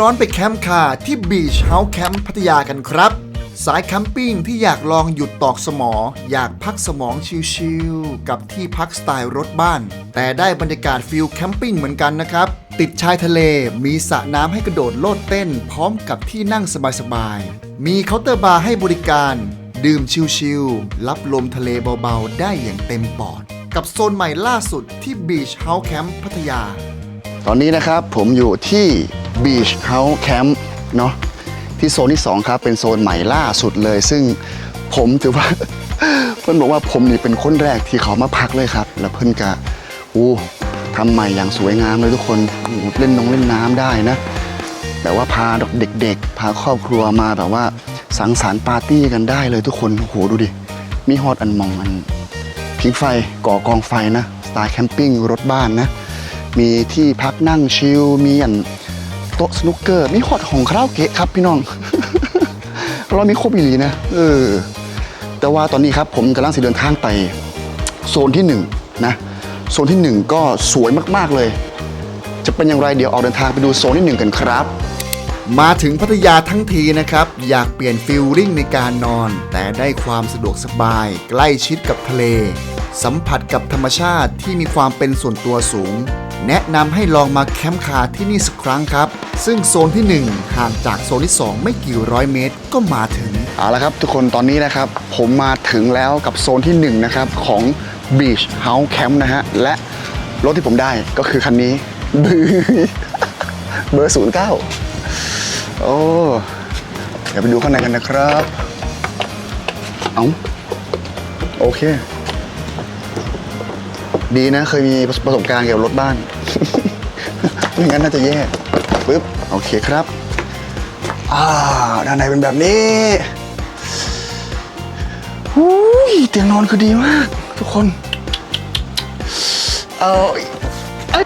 ร้อนไปแคมป์คาที่บีชเฮาส์แคมป์พัทยากันครับ สายแคมปิ้งที่อยากลองหยุดตอกสมอ อยากพักสมองชิลๆกับที่พักสไตล์รถบ้าน แต่ได้บรรยากาศฟิลแคมปิ้งเหมือนกันนะครับ ติดชายทะเลมีสระน้ำให้กระโดดโลดเต้น พร้อมกับที่นั่งสบายๆ มีเคาน์เตอร์บาร์ให้บริการ ดื่มชิลๆรับลมทะเลเบาๆ ได้อย่างเต็มปอด กับโซนใหม่ล่าสุดที่ Beach House Camp พัทยา ตอนนี้นะครับผมอยู่ที่ Beach House Camp เนาะที่โซนที่ 2 ครับ เป็นโซนใหม่ล่าสุดเลย ซึ่งผมถือว่า เพื่อนบอกว่าผมนี่เป็นคนแรกที่เขามาพักเลยครับ แล้วเพื่อนกะอู้ทำใหม่อย่างสวยงามเลยทุกคนเล่นนงเล่นน้ำได้นะแบบว่าพาเด็กๆ พาครอบครัวมาแบบว่าสังสรรค์ปาร์ตี้กันได้เลยทุกคนโอ้โหดูดิ มีฮอตอันมองอันผิงไฟก่อกองไฟนะสไตล์แคมปิ้งรถบ้านนะ มีที่พักนั่งชิลมีอันโต๊ะสนุกเกอร์มีฮอตของคาราโอเกะครับพี่น้อง เรามีครบอีหลีนะเออแต่ว่าตอนนี้ครับผมกำลังสิเดินทางไปโซนที่หนึ่งนะโซนที่หนึ่งก็สวยมากๆเลย จะเป็นอย่างไรเดี๋ยวออกเดินทางไปดูโซนที่หนึ่งกันครับ มาถึงพัทยาทั้งทีนะครับ อยากเปลี่ยนฟิลลิ่งในการนอน แต่ได้ความสะดวกสบาย ใกล้ชิดกับทะเล สัมผัสกับธรรมชาติที่มีความเป็นส่วนตัวสูง แนะนำให้ลองมาแคมป์คาที่นี่สักครั้งครับ ซึ่งโซนที่ 1 ห่างจากโซนที่ 2 ไม่กี่ร้อยเมตรก็มาถึง เอาละครับ ทุกคนตอนนี้นะครับ ผมมาถึงแล้วกับโซนที่ 1 นะครับ ของ Beach House Camp นะฮะ และรถที่ผมได้ก็คือคันนี้บือเบอร์09โอ้เดี๋ยวไปดูข้างในกันนะครับ เอาโอเค ดีนะเคยมีประสบการณ์เกี่ยวกับรถบ้าน ไม่งั้นน่าจะแย่ปึ๊บโอเคครับอ่าด้านในเป็นแบบนี้หูยเตียงนอนคือดีมาก ทุกคน เอาเอ้ย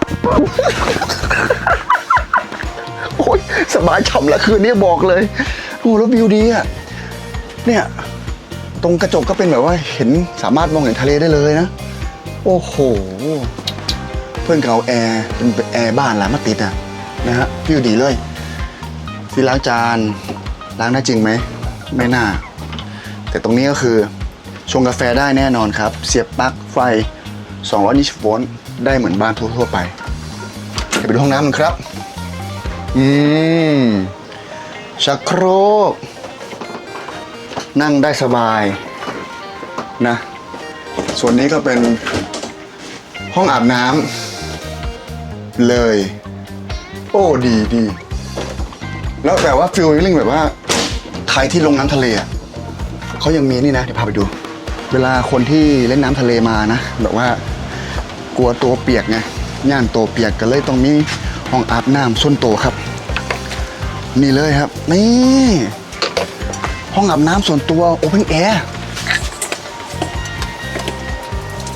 โอ้ยสบายฉ่ำละคืนนี้บอกเลยโอ้แล้ววิวดีอะเนี่ย ตรงกระจกก็เป็นแบบว่าเห็นสามารถมองเห็นทะเลได้เลยนะ โอ้โห เพื่อนเขาแอร์เป็นแอร์บ้านหลังมาติดอะนะฮะวิวดีเลย ที่ล้างจานล้างได้จริงไหม ไม่น่า แต่ตรงนี้ก็คือชงกาแฟได้แน่นอนครับ เสียบปลั๊กไฟ 220 โวลต์ได้เหมือนบ้านทั่ว ๆ ไปเดี๋ยวไปดูห้องน้ำกันครับ อืมชักโครก นั่งได้สบายนะ ส่วนนี้ก็เป็น ห้องอาบน้ำเลย โอ้ดีดี แล้วแบบว่าฟิลลิ่งแบบว่า ใครที่ลงน้ำทะเลอะเขายังมีนี่นะ เดี๋ยวพาไปดู เวลาคนที่เล่นน้ำทะเลมานะ แบบว่ากลัวตัวเปียกไงย่านตัวเปียกก็เลยต้องมีห้องอาบน้ำส้นโตวครับ นี่เลยครับ นี่ ห้องอาบน้ำส่วนตัวโอเพนแอร์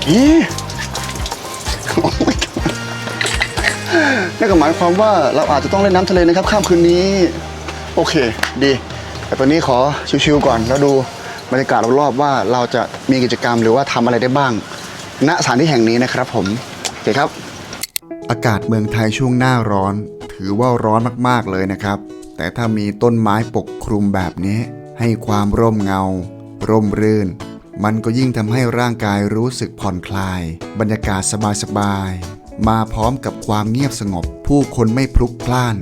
อี นั่นก็หมายความว่าเราอาจจะต้องเล่นน้ำทะเลนะครับข้ามคืนนี้ โอเค ดี แต่ตอนนี้ขอชิวๆก่อนแล้วดูบรรยากาศรอบๆว่าเราจะมีกิจกรรมหรือว่าทำอะไรได้บ้าง ณสถานที่แห่งนี้นะครับผมโอเคครับ อากาศเมืองไทยช่วงหน้าร้อน ถือว่าร้อนมากๆเลยนะครับ แต่ถ้ามีต้นไม้ปกคลุมแบบนี้ ให้ความร่มเงา ร่มรื่น มันก็ยิ่งทำให้ร่างกายรู้สึกผ่อนคลาย บรรยากาศสบายๆ มาพร้อมกับความเงียบสงบ ผู้คนไม่พลุกพล่าน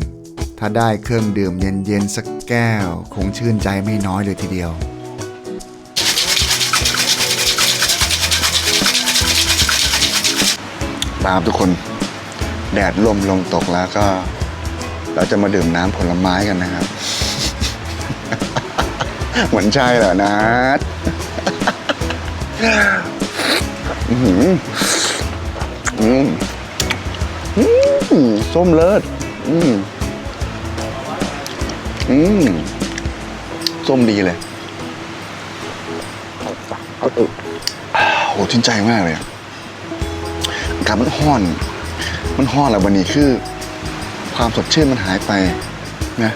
ถ้าได้เครื่องดื่มเย็นๆสักแก้ว คงชื่นใจไม่น้อยเลยทีเดียว ตามทุกคน แดดลมลงตกแล้วก็ เราจะมาดื่มน้ำผลไม้กันนะครับ เหมือนใช่เหรอนะอื้อหืออืมอืม ส้มเลิศอืมอืมส้มดีเลยโหชื่นใจมากเลยอะอากาศมันห้อน มันห้อนแล้ววันนี้คือ ความสดชื่นมันหายไปนะ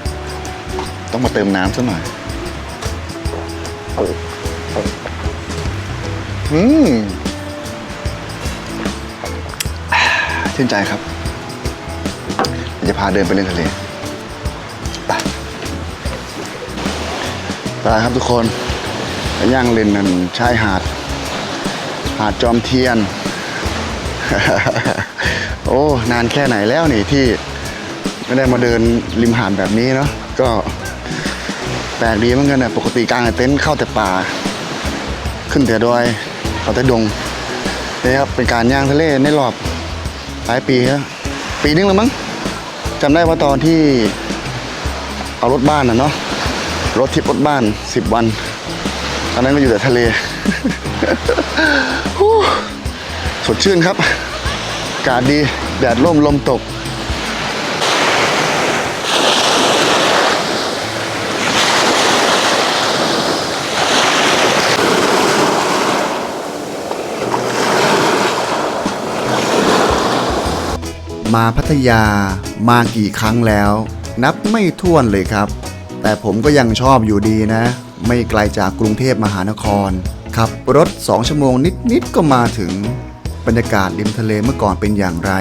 ต้องมาเติมน้ำซะหน่อย อืมชื่นใจครับ จะพาเดินไปเล่นทะเลไปไปครับทุกคนย่างเล่นนันชายหาด หาดจอมเทียน โอ้ นานแค่ไหนแล้วนี่ที่ไม่ได้มาเดินริมหาดแบบนี้เนาะก็แปลกดีเหมือนกันนะปกติกลางเต็นท์เข้าแต่ป่า ขึ้นแต่ดอยเข้าแต่ดงนี่ครับเป็นการย่างทะเลในรอบหลายปีครับปีนึงแล้วมั้ง จำได้ว่าตอนที่เอารถบ้านนะเนาะรถทิปรถบ้าน 10 วันตอนนั้นก็อยู่แต่ทะเลสดชื่นครับ อากาศดี แดดร่มลมตก มาพัทยามากี่ครั้งแล้ว นับไม่ถ้วนเลยครับ แต่ผมก็ยังชอบอยู่ดีนะ ไม่ไกลจากกรุงเทพมหานคร ขับรถ 2 ชั่วโมงนิด ๆ ก็มาถึง บรรยากาศริมทะเลเมื่อก่อนเป็นอย่างไร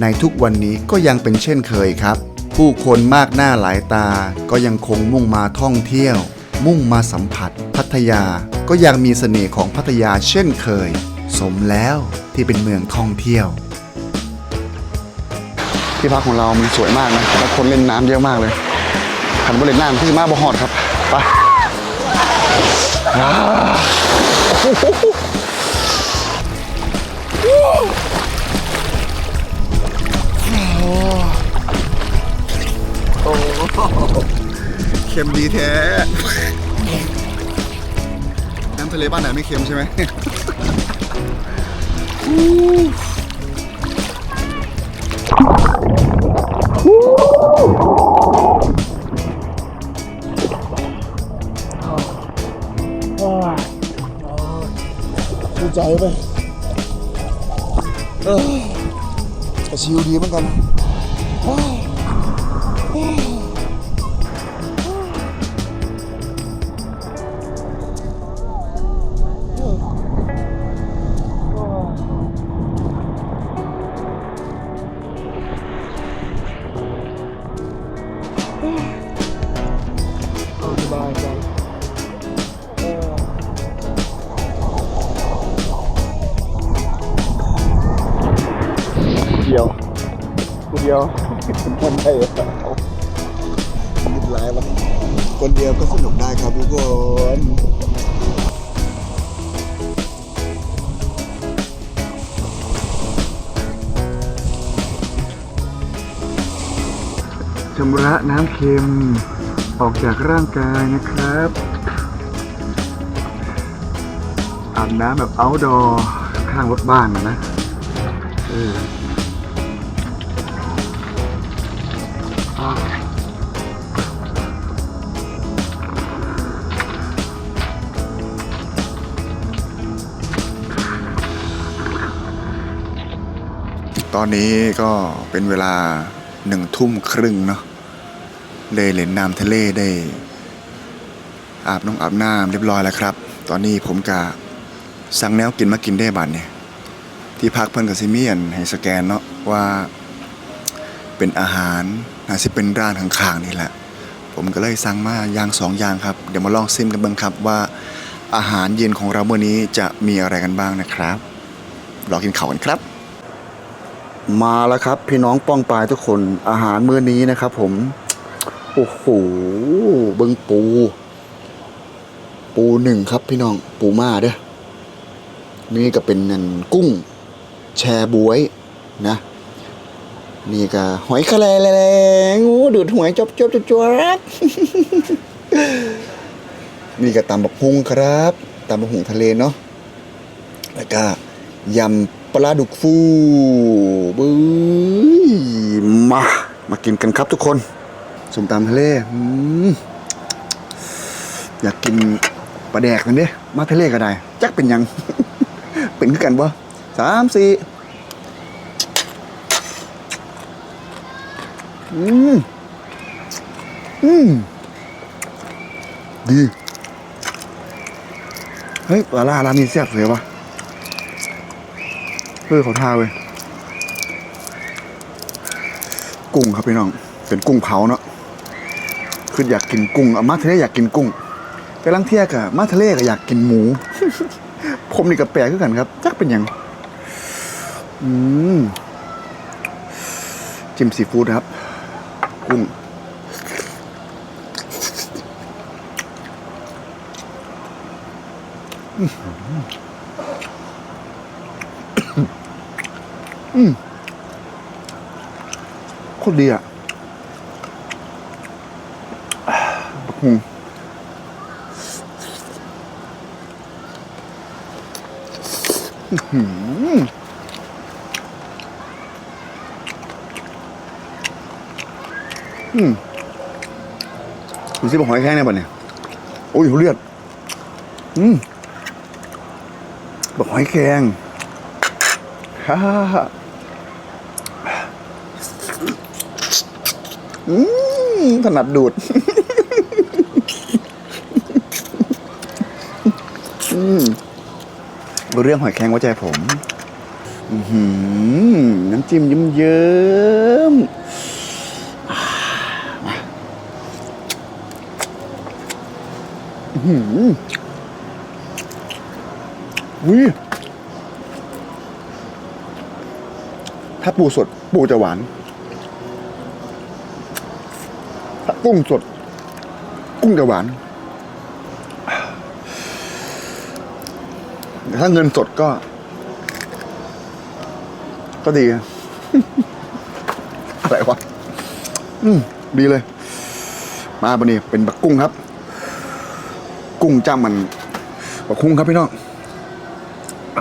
ในทุกวันนี้ก็ยังเป็นเช่นเคยครับ ผู้คนมากหน้าหลายตาก็ยังคงมุ่งมาท่องเที่ยว มุ่งมาสัมผัส พัทยาก็ยังมีเสน่ห์ของพัทยาเช่นเคย สมแล้วที่เป็นเมืองท่องเที่ยว ที่พักของเรามันสวยมากนะแล้วคนเล่นน้ำเยอะมากเลยขันบริเล่นน้ำที่มาบ่หอดครับไปโอ้เค็มดีแท้ น้ำทะเลบ้านไหนไม่เค็มใช่ไหม ดูใจไปเออแต่ชิวดีเหมือนกันโอ้ย ชำระน้ำเค็มออกจากร่างกายนะครับอาบน้ำแบบ outdoor ข้างรถบ้านนะเออตอนนี้ก็เป็นเวลาหนึ่งทุ่มครึ่งเนาะ ได้เล่นน้ำทะเลได้ อาบน้องอาบน้ำเรียบร้อยแล้วครับ ตอนนี้ผมกะสั่งแนวกินมากินได้บัดเนี่ยที่พักเพิ่นกับซิเมียนให้สแกนเนาะว่าเป็นอาหารน่าสิเป็นร้านข้างๆนี่แหละ ผมก็เลยสั่งมาอย่างสองอย่างครับ เดี๋ยวมาลองซิมกันบิ่งครับว่าอาหารเย็นของเราเมื่อนี้จะมีอะไรกันบ้างนะครับ รอกินข้าวกันครับ มาแล้วครับ พี่น้องป้องปลายทุกคนอาหารมื้อนี้นะครับผม โอ้โหเบิ่งปู ปูหนึ่งครับพี่น้องปูมาเด้อนี่ก็เป็นนันกุ้ง แชบวยนะ นี่ก็หอยแครงแรงโอ้ดูดหอยจบจบจบจบนี่ก็ตำบักฮุงครับตำบักฮุงทะเลเนาะแล้วก็ยำปลาดุกฟูบึ้ยมา มากินกันครับทุกคน ส้มตำทะเลอยากกินปลาแดกนั่นเด้มาทะเลก็ได้ จักเป็นยัง เป็นคือกันบ่สามสี่อืมอืมดีเฮ้ยปลาล่าร้านนี้แซ่บเลยวะเออเขาทาเว้ยกุ้งครับพี่น้อง เป็นกุ้งเผาเนาะ คืออยากกินกุ้งอามาเทเลอยากกินกุ้งกำลังเที่ยกะมาทะเลก็อยากกินหมู ผมนี่กับแปลกคือกันครับจักเป็นยังอืมจิ้มซีฟู้ดครับ กุ้งอืมโคตรดีอะบักฮุง อื้อหืออืมดูสิบอกหอยแข้งเนี่ยบ่ะเนี่ย โอ้ยเลือด อืมบอกหอยแครงฮ่าฮ่าฮ่าอืมถนัดดูด อืม เรื่องหอยแครงว่าใจผมหือน้ำจิ้มยิ้มเยิ้มหืออุ้ยถ้าปูสด ปูจะหวาน ถ้ากุ้งสด กุ้งจะหวาน แต่ถ้าเงินสดก็ ก็ดีนะอะไรวะ อืม ดีเลย มาบนี้เป็นบักกุ้งครับ กุ้งจ้ามันบักคุ้งครับพี่น้องอ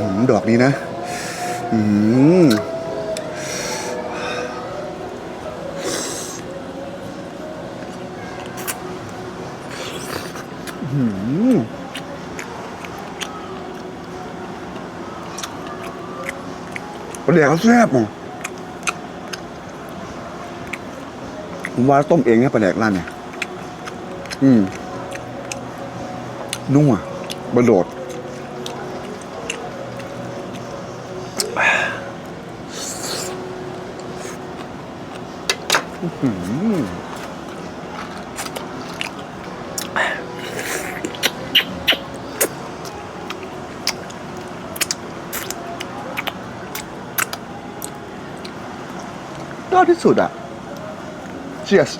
อดอกนี้นะ อืม ปลาแดกเขาแซ่บอะผมว่าต้มเองเนะปลาแดกร้านเนี่ย อืมนุ่มอะบะโดดอื้อ ที่สุดอ่ะ Cheers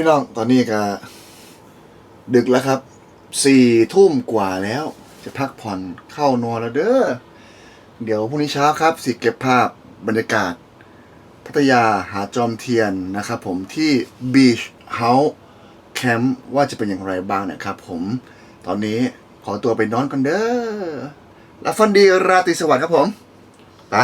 พี่น้องตอนนี้ก็ดึกแล้วครับสี่ทุ่มกว่าแล้ว จะพักผ่อนเข้านอนแล้วเด้อเดี๋ยวพรุ่งนี้เช้าครับสิเก็บภาพบรรยากาศ พัทยาหาจอมเทียนนะครับผมที่ Beach House Camp ว่าจะเป็นอย่างไรบ้างนะครับผม ตอนนี้ขอตัวไปนอนกันเด้อแล้วฟันดีราตรีสวัสดิ์ครับผม ไป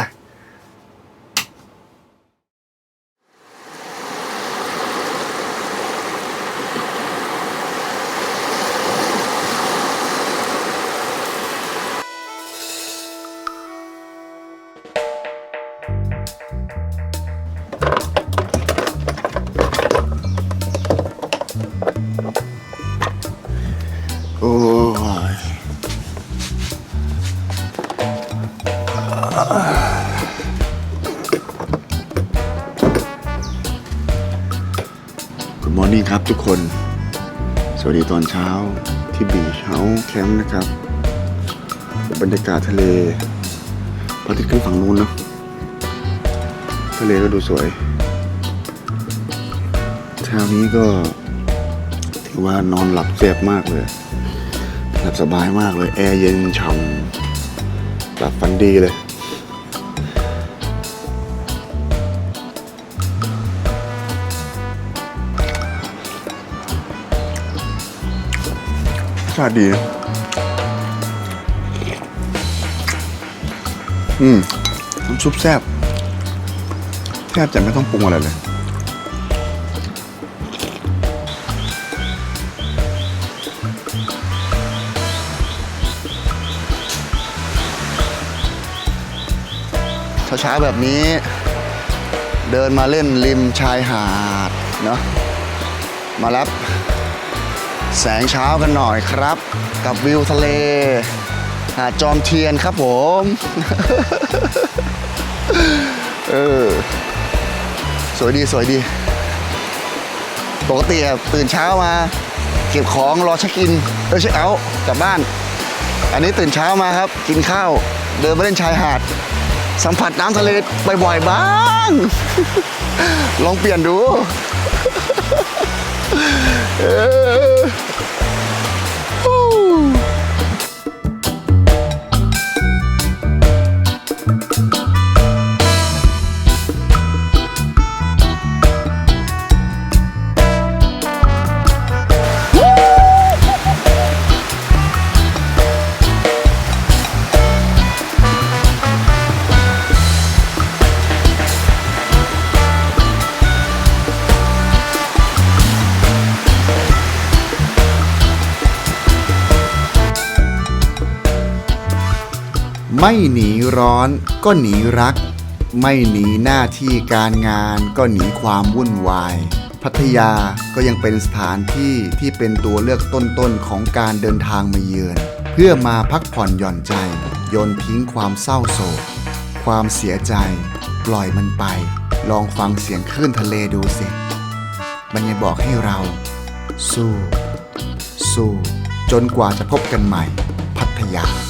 ุณมอร์นิ่งครับทุกคน สวัสดีตอนเช้าที่บีชเฮาแคมป์นะครับ บรรยากาศทะเลพระอาทิตย์ขึ้นฝั่งนู้นเนอะทะเลก็ดูสวย เช้านี้ก็ถือว่านอนหลับแซ่บมากเลย หลับสบายมากเลย แอร์เย็นฉ่ำหลับฝันดีเลย ชาติดี อืมน้ำซุปแซ่บแทบจะไม่ต้องปรุงอะไรเลย เช้าๆแบบนี้ เดินมาเล่นริมชายหาด เนาะมารับ แสงเช้ากันหน่อยครับ กับวิวทะเลหาดจอมเทียนครับผม เออ สวยดีสวยดี ปกติตื่นเช้ามา เก็บของรอเช็คอินเออเช็คเอาท์กลับบ้าน อันนี้ตื่นเช้ามาครับ กินข้าว เดินไปเล่นชายหาด สัมผัสน้ำทะเลบ่อยๆบ้าง ลองเปลี่ยนดู 呃 ไม่หนีร้อนก็หนีรัก ไม่หนีหน้าที่การงานก็หนีความวุ่นวาย พัทยาก็ยังเป็นสถานที่ที่เป็นตัวเลือกต้นๆของการเดินทางมาเยือน เพื่อมาพักผ่อนหย่อนใจ โยนทิ้งความเศร้าโศก ความเสียใจ ปล่อยมันไป ลองฟังเสียงคลื่นทะเลดูสิ มันยังบอกให้เรา สู้ สู้ จนกว่าจะพบกันใหม่ พัทยา